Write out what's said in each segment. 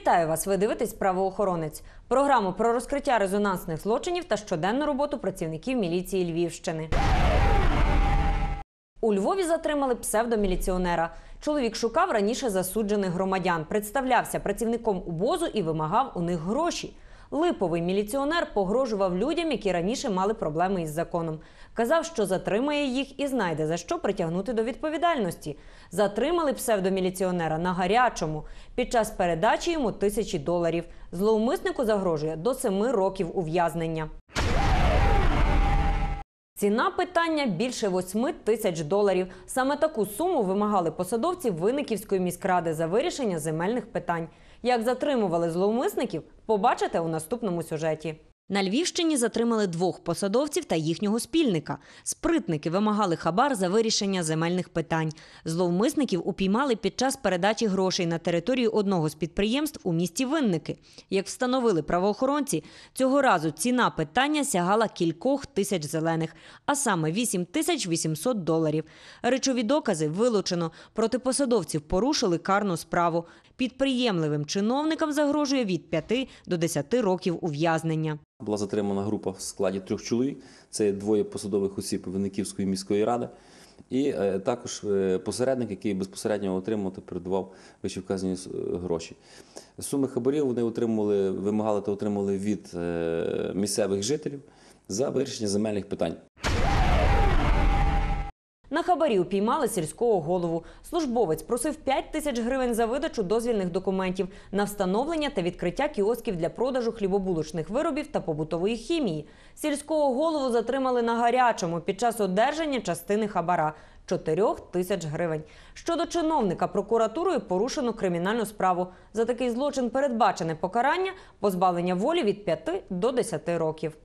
Вітаю вас! Ви дивитесь правоохоронець. Програму про розкриття резонансних злочинів та щоденну роботу працівників міліції Львівщини. У Львові затримали псевдоміліціонера. Чоловік шукав раніше засуджених громадян, представлявся працівником УБОЗу і вимагав у них гроші. Липовий міліціонер погрожував людям, які раніше мали проблеми із законом. Казав, що затримає їх і знайде за що притягнути до відповідальності. Затримали псевдоміліціонера на гарячому під час передачі йому тисячі доларів. Зловмиснику загрожує до семи років ув'язнення. Ціна питання більше 8 тисяч доларів. Саме таку суму вимагали посадовці Винниківської міськради за вирішення земельних питань. Як затримували зловмисників, побачите у наступному сюжеті. На Львівщині затримали двох посадовців та їхнього спільника. Спритники вимагали хабар за вирішення земельних питань. Зловмисників упіймали під час передачі грошей на територію одного з підприємств у місті Винники. Як встановили правоохоронці, цього разу ціна питання сягала кількох тисяч зелених, а саме 8 тисяч 800 доларів. Речові докази вилучено. Проти посадовців порушили карну справу. Підприємливим чиновникам загрожує від 5 до 10 років ув'язнення. Була затримана група в складі трьох чоловік. Це двоє посадових осіб Винниківської міської ради. І е, також е, посередник, який безпосередньо отримав та передавав вищевказані е, гроші. Суми хабарів вони отримували, вимагали та отримали від місцевих жителів за вирішення земельних питань. На хабарі упіймали сільського голову. Службовець просив 5 тисяч гривень за видачу дозвільних документів на встановлення та відкриття кіосків для продажу хлібобулочних виробів та побутової хімії. Сільського голову затримали на гарячому під час одержання частини хабара. 4 тисяч гривень. Щодо чиновника прокуратурою порушено кримінальну справу. За такий злочин передбачене покарання позбавлення волі від 5 до 10 років.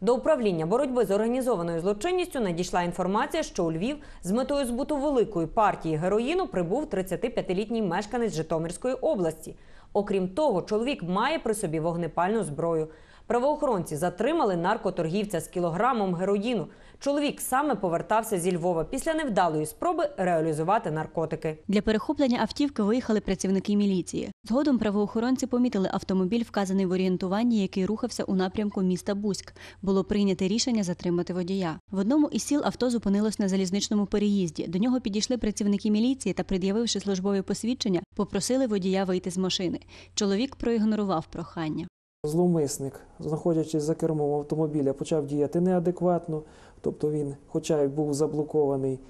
До управління боротьби з організованою злочинністю надійшла інформація, що у Львів з метою збуту великої партії героїну прибув 35-літній мешканець Житомирської області. Окрім того, чоловік має при собі вогнепальну зброю. Правоохоронці затримали наркоторгівця з кілограмом героїну. Чоловік саме повертався зі Львова після невдалої спроби реалізувати наркотики. Для перехоплення автівки виїхали працівники міліції. Згодом правоохоронці помітили автомобіль, вказаний в орієнтуванні, який рухався у напрямку міста Буськ. Було прийнято рішення затримати водія. В одному із сіл авто зупинилось на залізничному переїзді. До нього підійшли працівники міліції та, пред'явивши службові посвідчення, попросили водія вийти з машини. Чоловік проігнорував прохання. Зловмисник, знаходячись за кермом автомобіля, почав діяти неадекватно, тобто він, хоча й був заблокований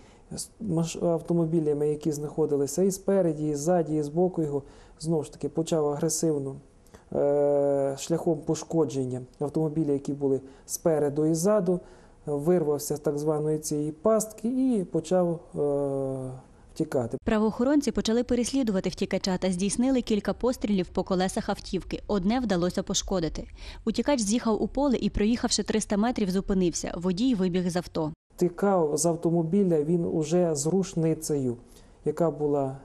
автомобілями, які знаходилися і спереді, і ззаді, і збоку його, знову ж таки почав агресивно е- шляхом пошкодження автомобіля, які були спереду і ззаду, вирвався з так званої цієї пастки і почав втікати. Правоохоронці почали переслідувати втікача та здійснили кілька пострілів по колесах автівки. Одне вдалося пошкодити. Утікач з'їхав у поле і, проїхавши 300 метрів, зупинився. Водій вибіг з авто. Тікав з автомобіля він уже з рушницею, яка була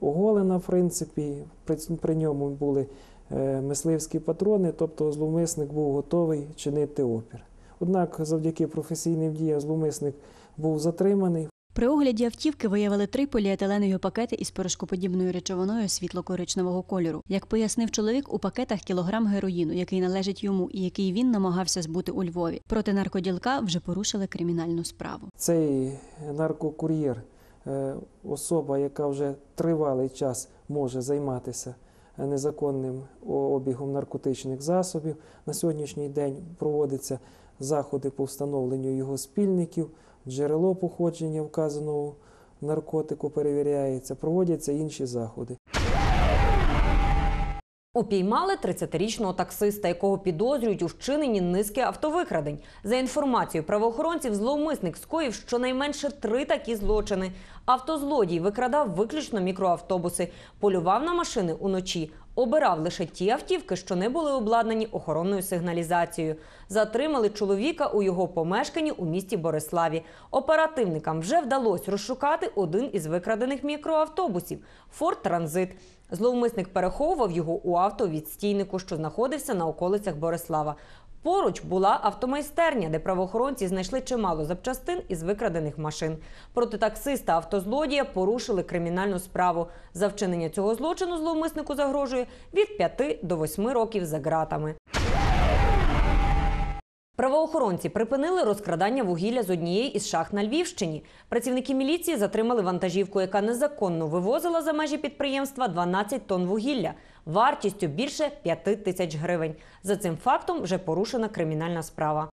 оголена, в принципі. При, при ньому були е, мисливські патрони, тобто зловмисник був готовий чинити опір. Однак, завдяки професійним діям, зловмисник був затриманий. При огляді автівки виявили три поліетиленові пакети із порошкоподібною речовиною світло-коричневого кольору. Як пояснив чоловік, у пакетах кілограм героїну, який належить йому і який він намагався збути у Львові. Проти наркоділка вже порушили кримінальну справу. Цей наркокур'єр, е, особа, яка вже тривалий час може займатися незаконним обігом наркотичних засобів. На сьогоднішній день проводяться заходи по встановленню його спільників, джерело походження вказаного наркотику перевіряється, проводяться інші заходи. Упіймали 30-річного таксиста, якого підозрюють у вчиненні низки автовикрадень. За інформацією правоохоронців, зловмисник скоїв щонайменше три такі злочини. Автозлодій викрадав виключно мікроавтобуси, полював на машини уночі, обирав лише ті автівки, що не були обладнані охоронною сигналізацією. Затримали чоловіка у його помешканні у місті Бориславі. Оперативникам вже вдалося розшукати один із викрадених мікроавтобусів Форд Транзит. Зловмисник переховував його у автовідстійнику, що знаходився на околицях Борислава. Поруч була автомайстерня, де правоохоронці знайшли чимало запчастин із викрадених машин. Проти таксиста автозлодія порушили кримінальну справу. За вчинення цього злочину зловмиснику загрожує від 5 до 8 років за ґратами. Правоохоронці припинили розкрадання вугілля з однієї із шахт на Львівщині. Працівники міліції затримали вантажівку, яка незаконно вивозила за межі підприємства 12 тонн вугілля вартістю більше 5 тисяч гривень. За цим фактом вже порушена кримінальна справа.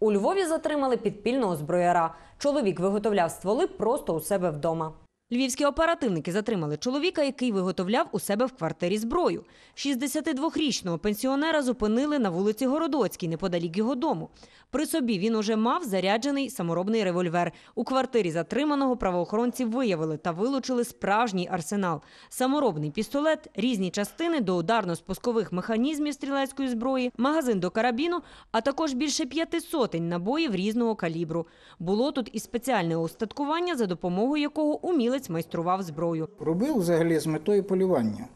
У Львові затримали підпільного зброяра. Чоловік виготовляв стволи просто у себе вдома. Львівські оперативники затримали чоловіка, який виготовляв у себе в квартирі зброю. 62-річного пенсіонера зупинили на вулиці Городоцькій, неподалік його дому. При собі він уже мав заряджений саморобний револьвер. У квартирі затриманого правоохоронці виявили та вилучили справжній арсенал: саморобний пістолет, різні частини до ударно-спускових механізмів стрілецької зброї, магазин до карабіну, а також більше п'яти сотень набоїв різного калібру. Було тут і спеціальне устаткування, за допомогою якого умілець майстрував зброю. Робив взагалі з метою полювання.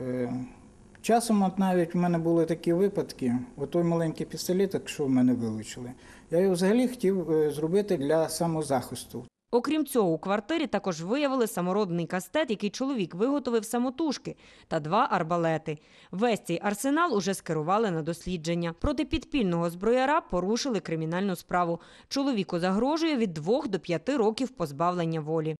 Е, Часом от навіть в мене були такі випадки, отой маленький пістолетик, що в мене вилучили, я його взагалі хотів е, зробити для самозахисту. Окрім цього, у квартирі також виявили самородний кастет, який чоловік виготовив самотужки, та два арбалети. Весь цей арсенал уже скерували на дослідження. Проти підпільного зброяра порушили кримінальну справу. Чоловіку загрожує від 2 до 5 років позбавлення волі.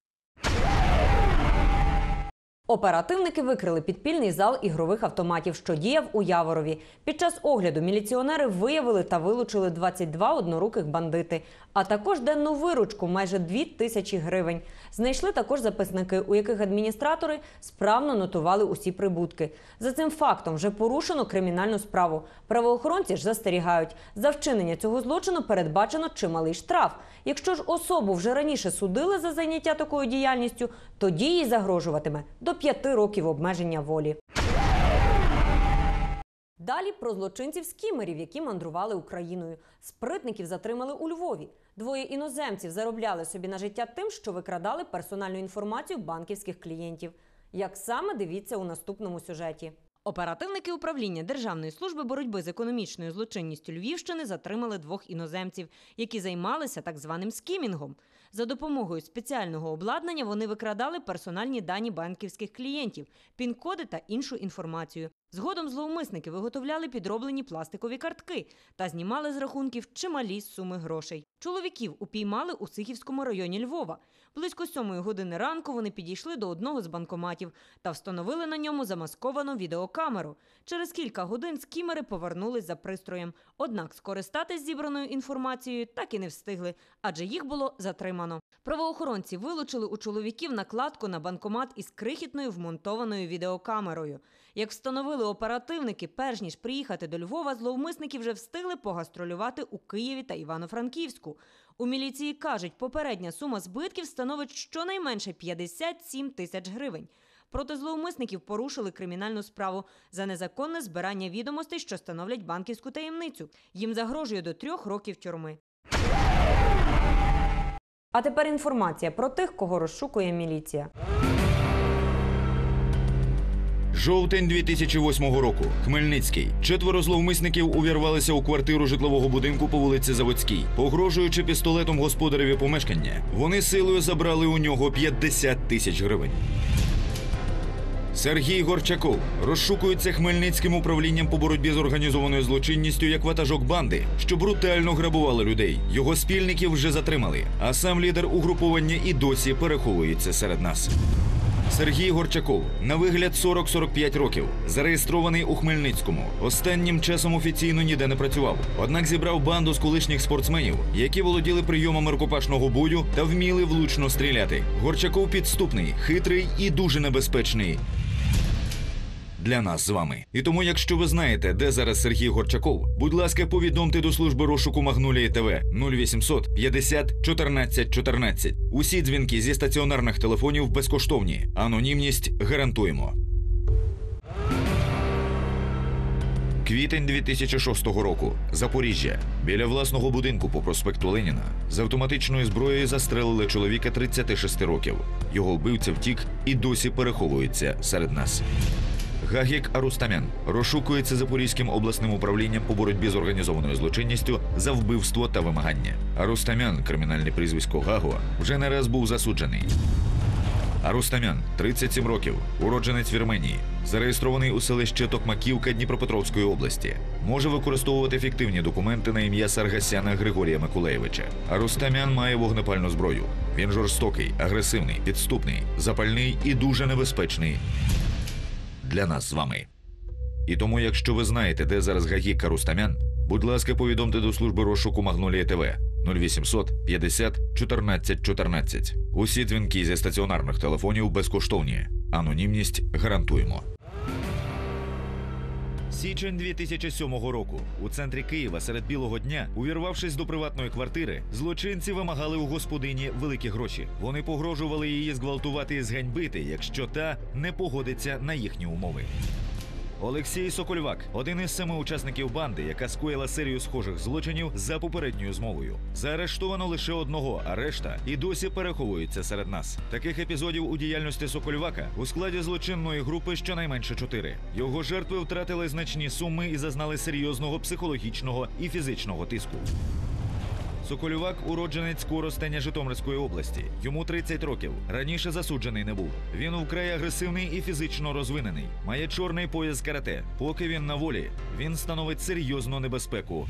Оперативники викрили підпільний зал ігрових автоматів, що діяв у Яворові. Під час огляду міліціонери виявили та вилучили 22 одноруких бандити, а також денну виручку майже 2 тисячі гривень. Знайшли також записники, у яких адміністратори справно нотували усі прибутки. За цим фактом вже порушено кримінальну справу. Правоохоронці ж застерігають, за вчинення цього злочину передбачено чималий штраф. Якщо ж особу вже раніше судили за зайняття такою діяльністю, тоді їй загрожуватиме до п'яти років обмеження волі. Далі про злочинців скімерів, які мандрували Україною. Спритників затримали у Львові. Двоє іноземців заробляли собі на життя тим, що викрадали персональну інформацію банківських клієнтів. Як саме дивіться у наступному сюжеті. Оперативники управління Державної служби боротьби з економічною злочинністю Львівщини затримали двох іноземців, які займалися так званим скімінгом. За допомогою спеціального обладнання вони викрадали персональні дані банківських клієнтів, пін-коди та іншу інформацію. Згодом зловмисники виготовляли підроблені пластикові картки та знімали з рахунків чималі суми грошей. Чоловіків упіймали у Сихівському районі Львова. Близько сьомої години ранку вони підійшли до одного з банкоматів та встановили на ньому замасковану відеокамеру. Через кілька годин скімери повернулись за пристроєм. Однак скористатись зібраною інформацією так і не встигли, адже їх було затримано. Правоохоронці вилучили у чоловіків накладку на банкомат із крихітною вмонтованою відеокамерою. Як встановили оперативники, перш ніж приїхати до Львова, зловмисники вже встигли погастролювати у Києві та Івано-Франківську. У міліції кажуть, попередня сума збитків становить щонайменше 57 тисяч гривень. Проти зловмисників порушили кримінальну справу за незаконне збирання відомостей, що становлять банківську таємницю. Їм загрожує до трьох років тюрми. А тепер інформація про тих, кого розшукує міліція. Жовтень 2008 року. Хмельницький. Четверо зловмисників увірвалися у квартиру житлового будинку по вулиці Заводській. Погрожуючи пістолетом господареві помешкання, вони силою забрали у нього 50 тисяч гривень. Сергій Горчаков розшукується Хмельницьким управлінням по боротьбі з організованою злочинністю як ватажок банди, що брутально грабували людей. Його спільників вже затримали, а сам лідер угруповання і досі переховується серед нас. Сергій Горчаков на вигляд 40-45 років, зареєстрований у Хмельницькому. Останнім часом офіційно ніде не працював. Однак зібрав банду з колишніх спортсменів, які володіли прийомами рукопашного бою та вміли влучно стріляти. Горчаков підступний, хитрий і дуже небезпечний. Для нас з вами. І тому, якщо ви знаєте, де зараз Сергій Горчаков, будь ласка, повідомте до служби розшуку Магнолії ТВ 0800 50 14 14. Усі дзвінки зі стаціонарних телефонів безкоштовні. Анонімність гарантуємо. Квітень 2006 року. Запоріжжя. Біля власного будинку по проспекту Леніна з автоматичної зброї застрелили чоловіка 36 років. Його вбивця втік і досі переховується серед нас. Гагік Арустамян розшукується Запорізьким обласним управлінням по боротьбі з організованою злочинністю за вбивство та вимагання. Арустамян, кримінальне прізвисько Гаго, вже не раз був засуджений. Арустамян, 37 років, уродженець Вірменії, зареєстрований у селищі Токмаківка Дніпропетровської області. Може використовувати фіктивні документи на ім'я Саргасяна Григорія Миколаєвича. Арустамян має вогнепальну зброю. Він жорстокий, агресивний, підступний, запальний і дуже небезпечний для нас з вами. І тому, якщо ви знаєте, де зараз Гагік Рустамян, будь ласка, повідомте до служби розшуку Магнолія ТВ 0800 50 14 14. Усі дзвінки зі стаціонарних телефонів безкоштовні. Анонімність гарантуємо. Січень 2007 року у центрі Києва серед білого дня, увірвавшись до приватної квартири, злочинці вимагали у господині великі гроші. Вони погрожували її зґвалтувати і зганьбити, якщо та не погодиться на їхні умови. Олексій Сокольвак один із семи учасників банди, яка скоїла серію схожих злочинів за попередньою змовою. Заарештовано лише одного, а решта і досі переховуються серед нас. Таких епізодів у діяльності Сокольвака у складі злочинної групи щонайменше чотири. Його жертви втратили значні суми і зазнали серйозного психологічного і фізичного тиску. Соколювак уродженець Коростеня Житомирської області. Йому 30 років. Раніше засуджений не був. Він вкрай агресивний і фізично розвинений. Має чорний пояс карате. Поки він на волі, він становить серйозну небезпеку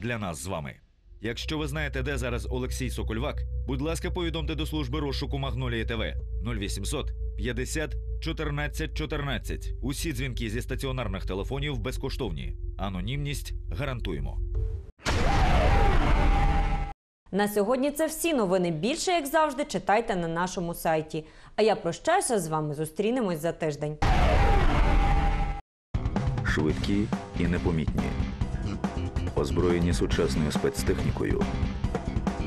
для нас з вами. Якщо ви знаєте, де зараз Олексій Сокольвак, будь ласка, повідомте до служби розшуку Магнолії ТВ 0800 50 14 14. Усі дзвінки зі стаціонарних телефонів безкоштовні. Анонімність гарантуємо. На сьогодні це всі новини. Більше, як завжди, читайте на нашому сайті. А я прощаюся з вами. Зустрінемось за тиждень. швидкі і непомітні, озброєні сучасною спецтехнікою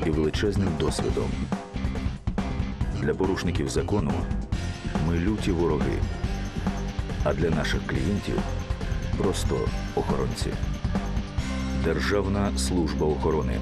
і величезним досвідом. Для порушників закону ми люті вороги, а для наших клієнтів просто охоронці. Державна служба охорони